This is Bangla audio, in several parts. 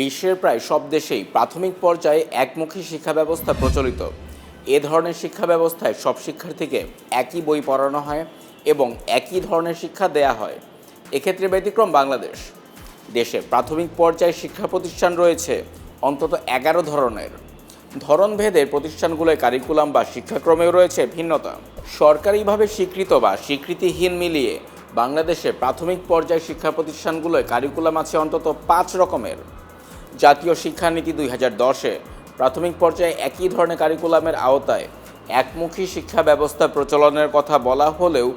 বিশ্বের প্রায় সব দেশেই প্রাথমিক পর্যায়ে একমুখী শিক্ষা ব্যবস্থা প্রচলিত। এ ধরনের শিক্ষা ব্যবস্থায় সব শিক্ষার্থীকে একই বই পড়ানো হয় এবং একই ধরনের শিক্ষা দেয়া হয়। এক্ষেত্রে ব্যতিক্রম বাংলাদেশ। দেশে প্রাথমিক পর্যায়ে শিক্ষা প্রতিষ্ঠান রয়েছে অন্তত এগারো ধরনের। ধরনভেদে প্রতিষ্ঠানগুলোয় কারিকুলাম বা শিক্ষাক্রমেও রয়েছে ভিন্নতা। সরকারিভাবে স্বীকৃত বা স্বীকৃতিহীন মিলিয়ে বাংলাদেশে প্রাথমিক পর্যায়ে শিক্ষা প্রতিষ্ঠানগুলোয় কারিকুলাম আছে অন্তত পাঁচ রকমের। জাতীয় শিক্ষানীতি দুই হাজার দশে প্রাথমিক পর্যায়ে একই ধরনের কারিকুলামের আওতায় একমুখী শিক্ষা ব্যবস্থা প্রচলনের কথা বলা হলেও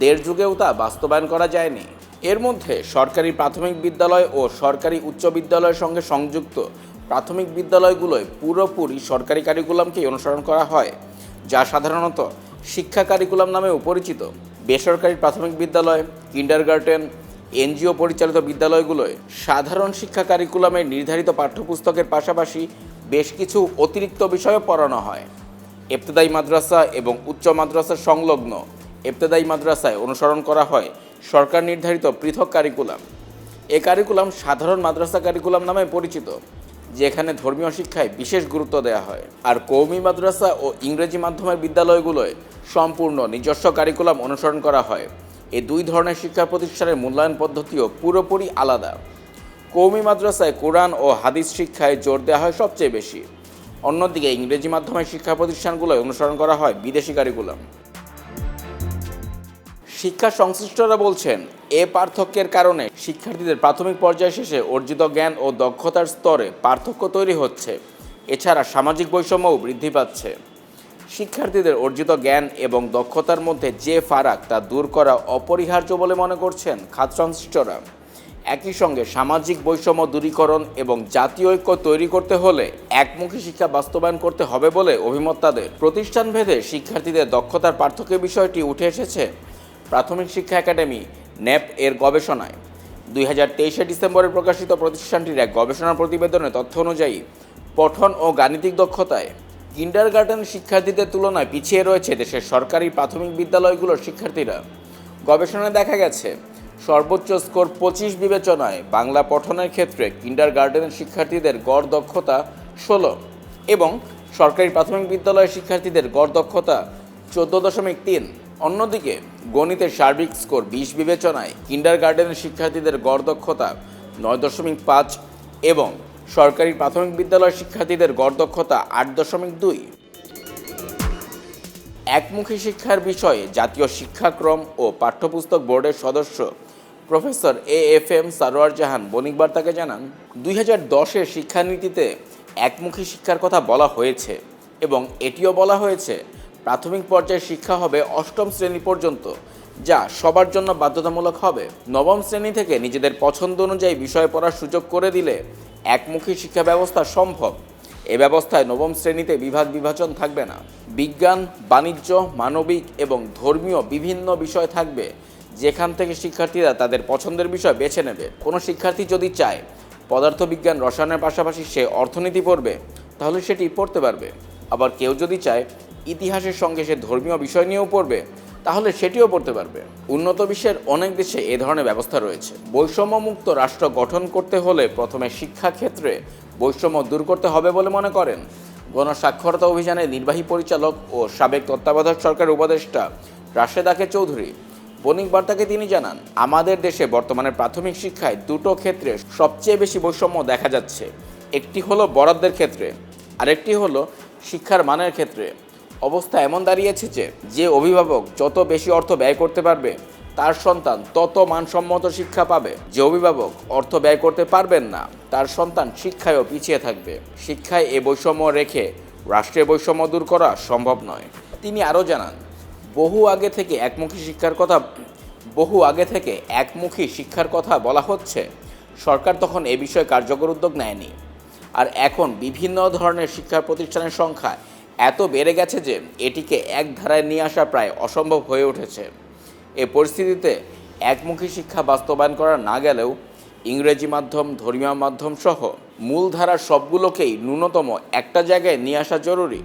দেড় যুগেও তা বাস্তবায়ন করা যায়নি। এর মধ্যে সরকারি প্রাথমিক বিদ্যালয় ও সরকারি উচ্চ বিদ্যালয়ের সঙ্গে সংযুক্ত প্রাথমিক বিদ্যালয়গুলোয় পুরোপুরি সরকারি কারিকুলামকেই অনুসরণ করা হয়, যা সাধারণত শিক্ষা কারিকুলাম নামেও পরিচিত। বেসরকারি প্রাথমিক বিদ্যালয়, কিন্ডারগার্টেন এনজিও পরিচালিত বিদ্যালয়গুলোয় সাধারণ শিক্ষা কারিকুলামে নির্ধারিত পাঠ্যপুস্তকের পাশাপাশি বেশ কিছু অতিরিক্ত বিষয়ও পড়ানো হয়। এফতেদায়ী মাদ্রাসা এবং উচ্চ মাদ্রাসা সংলগ্ন এফতেদায়ী মাদ্রাসায় অনুসরণ করা হয় সরকার নির্ধারিত পৃথক কারিকুলাম। এ কারিকুলাম সাধারণ মাদ্রাসা কারিকুলাম নামে পরিচিত, যেখানে ধর্মীয় শিক্ষায় বিশেষ গুরুত্ব দেওয়া হয়। আর কৌমি মাদ্রাসা ও ইংরেজি মাধ্যমের বিদ্যালয়গুলোয় সম্পূর্ণ নিজস্ব কারিকুলাম অনুসরণ করা হয়। এই দুই ধরনের শিক্ষা প্রতিষ্ঠানের মূল্যায়ন পদ্ধতিও পুরোপুরি আলাদা। কৌমি মাদ্রাসায় কোরআন ও হাদিস শিক্ষায় জোর দেওয়া হয় সবচেয়ে বেশি। অন্যদিকে ইংরেজি মাধ্যমের শিক্ষা প্রতিষ্ঠানগুলোয় অনুসরণ করা হয় বিদেশি কারিকুলাম। শিক্ষা সংশ্লিষ্টরা বলছেন, এ পার্থক্যের কারণে শিক্ষার্থীদের প্রাথমিক পর্যায় শেষে অর্জিত জ্ঞান ও দক্ষতার স্তরে পার্থক্য তৈরি হচ্ছে। এছাড়া সামাজিক বৈষম্যও বৃদ্ধি পাচ্ছে। শিক্ষার্থীদের অর্জিত জ্ঞান এবং দক্ষতার মধ্যে যে ফারাক তা দূর করা অপরিহার্য বলে মনে করছেন খাত সংশ্লিষ্টরা একই সঙ্গে সামাজিক বৈষম্য দূরীকরণ এবং জাতীয় ঐক্য তৈরি করতে হলে একমুখী শিক্ষা বাস্তবায়ন করতে হবে বলে অভিমত তাদের। প্রতিষ্ঠান ভেদে শিক্ষার্থীদের দক্ষতার পার্থক্য বিষয়টি উঠে এসেছে প্রাথমিক শিক্ষা একাডেমি ন্যাপ এর গবেষণায়। দুই হাজার তেইশে ডিসেম্বরে প্রকাশিত প্রতিষ্ঠানটির এক গবেষণা প্রতিবেদনে তথ্য অনুযায়ী, পঠন ও গাণিতিক দক্ষতায় কিন্ডার গার্ডেন শিক্ষার্থীদের তুলনায় পিছিয়ে রয়েছে দেশের সরকারি প্রাথমিক বিদ্যালয়গুলোর শিক্ষার্থীরা। গবেষণায় দেখা গেছে, সর্বোচ্চ স্কোর পঁচিশ বিবেচনায় বাংলা পঠনের ক্ষেত্রে কিন্ডার গার্ডেনের শিক্ষার্থীদের গড় দক্ষতা ষোলো এবং সরকারি প্রাথমিক বিদ্যালয়ের শিক্ষার্থীদের গড় দক্ষতা চোদ্দ দশমিক তিন। অন্যদিকে, গণিতের সার্বিক স্কোর বিশ বিবেচনায় কিন্ডার গার্ডেনের শিক্ষার্থীদের গড় দক্ষতা নয় দশমিক পাঁচ এবং সরকারি প্রাথমিক বিদ্যালয়ের শিক্ষার্থীদের গড় দক্ষতা আট দশমিক দুই। একমুখী শিক্ষার বিষয়ে জাতীয় শিক্ষাক্রম ও পাঠ্যপুস্তক বোর্ডের সদস্য professor A F M Sarwar Jahan বণিক বার্তাকে জানান, দুই হাজার দশের শিক্ষানীতিতে একমুখী শিক্ষার কথা বলা হয়েছে এবং এটিও বলা হয়েছে, প্রাথমিক পর্যায়ে শিক্ষা হবে অষ্টম শ্রেণি পর্যন্ত। যা সবার জন্য বাধ্যতামূলক হবে। নবম শ্রেণি থেকে নিজেদের পছন্দ অনুযায়ী বিষয় পড়ার সুযোগ করে দিলে একমুখী শিক্ষা ব্যবস্থা সম্ভব। এ ব্যবস্থায় নবম শ্রেণীতে বিভাগ বিভাজন থাকবে না। বিজ্ঞান, বাণিজ্য, মানবিক এবং ধর্মীয় বিভিন্ন বিষয় থাকবে। যেখান থেকে শিক্ষার্থীরা তাদের পছন্দের বিষয় বেছে নেবে। কোনো শিক্ষার্থী যদি চায় পদার্থবিজ্ঞান রসায়নের পাশাপাশি সে অর্থনীতি পড়বে, তাহলে সেটি পড়তে পারবে। আবার কেউ যদি চায় ইতিহাসের সঙ্গে সে ধর্মীয় বিষয় নিয়েও পড়বে তাহলে সেটিও পড়তে পারবে। উন্নত বিশ্বের অনেক দেশে এ ধরনের ব্যবস্থা রয়েছে। বৈষম্যমুক্ত রাষ্ট্র গঠন করতে হলে প্রথমে শিক্ষা ক্ষেত্রে বৈষম্য দূর করতে হবে বলে মনে করেন। গণস্বাক্ষরতা অভিযানের নির্বাহী পরিচালক ও সাবেক তত্ত্বাবধায়ক সরকারের উপদেষ্টা রাশেদাকে চৌধুরী। বণিক বার্তাকে তিনি জানান, আমাদের দেশে বর্তমানে প্রাথমিক শিক্ষায় দুটো ক্ষেত্রে সবচেয়ে বেশি বৈষম্য দেখা যাচ্ছে। একটি হলো বরাদ্দের ক্ষেত্রে, আরেকটি হলো শিক্ষার মানের ক্ষেত্রে। অবস্থা এমন দাঁড়িয়েছে যে যে অভিভাবক যত বেশি অর্থ ব্যয় করতে পারবে, তার সন্তান তত মানসম্মত শিক্ষা পাবে। যে অভিভাবক অর্থ ব্যয় করতে পারবেন না, তার সন্তান শিক্ষায়ও পিছিয়ে থাকবে। শিক্ষায় এ বৈষম্য রেখে রাষ্ট্রের বৈষম্য দূর করা সম্ভব নয়। তিনি আরও জানান, বহু আগে থেকে একমুখী শিক্ষার কথা, বহু আগে থেকে একমুখী শিক্ষার কথা বলা হচ্ছে। সরকার তখন এ বিষয়ে কার্যকর উদ্যোগ নেয়নি। আর এখন বিভিন্ন ধরনের শিক্ষা প্রতিষ্ঠানের সংখ্যা এত বেড়ে গেছে যে এটিকে এক ধারায় নিয়ে আসা প্রায় অসম্ভব হয়ে উঠেছে। এ পরিস্থিতিতে একমুখী শিক্ষা বাস্তবায়ন করা না গেলেও ইংরেজি মাধ্যম, ধর্মীয় মাধ্যম সহ মূলধারার সবগুলোকেই ন্যূনতম একটা জায়গায় নিয়ে আসা জরুরি।